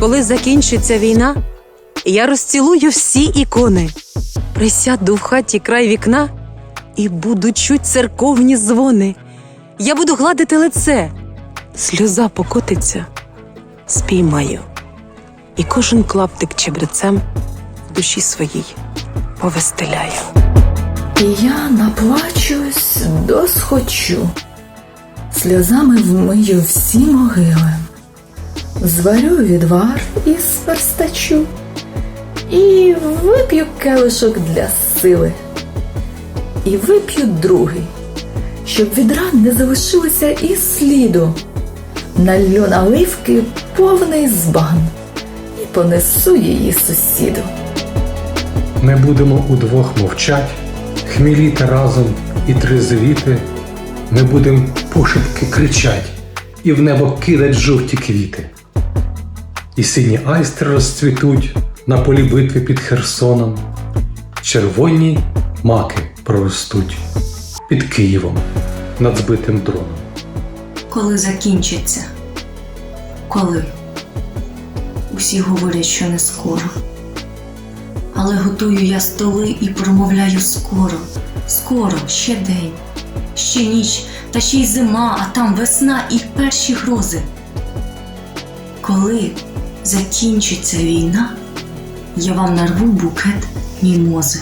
Коли закінчиться війна, я розцілую всі ікони, присяду в хаті край вікна і буду чуть церковні дзвони. Я буду гладити лице, сльоза покотиться, спіймаю, і кожен клаптик чебрецем в душі своїй повестеляю. І я наплачусь досхочу, сльозами вмию всі могили, зварю відвар із перстачу і вип'ю келишок для сили. І вип'ю другий, щоб від ран не залишилося і сліду. Налью наливки повний збан і понесу її сусіду. Ми будемо удвох мовчать, хміліти разом і трезвіти. Ми будем пошепки кричать і в небо кидать жовті квіти. І сині айстри розцвітуть на полі битви під Херсоном. Червоні маки проростуть під Києвом над збитим дроном. Коли закінчиться? Коли? Усі говорять, що не скоро. Але готую я столи і промовляю скоро, скоро, ще день, ще ніч, та ще й зима, а там весна і перші грози. Коли закінчиться війна, я вам нарву букет мімози.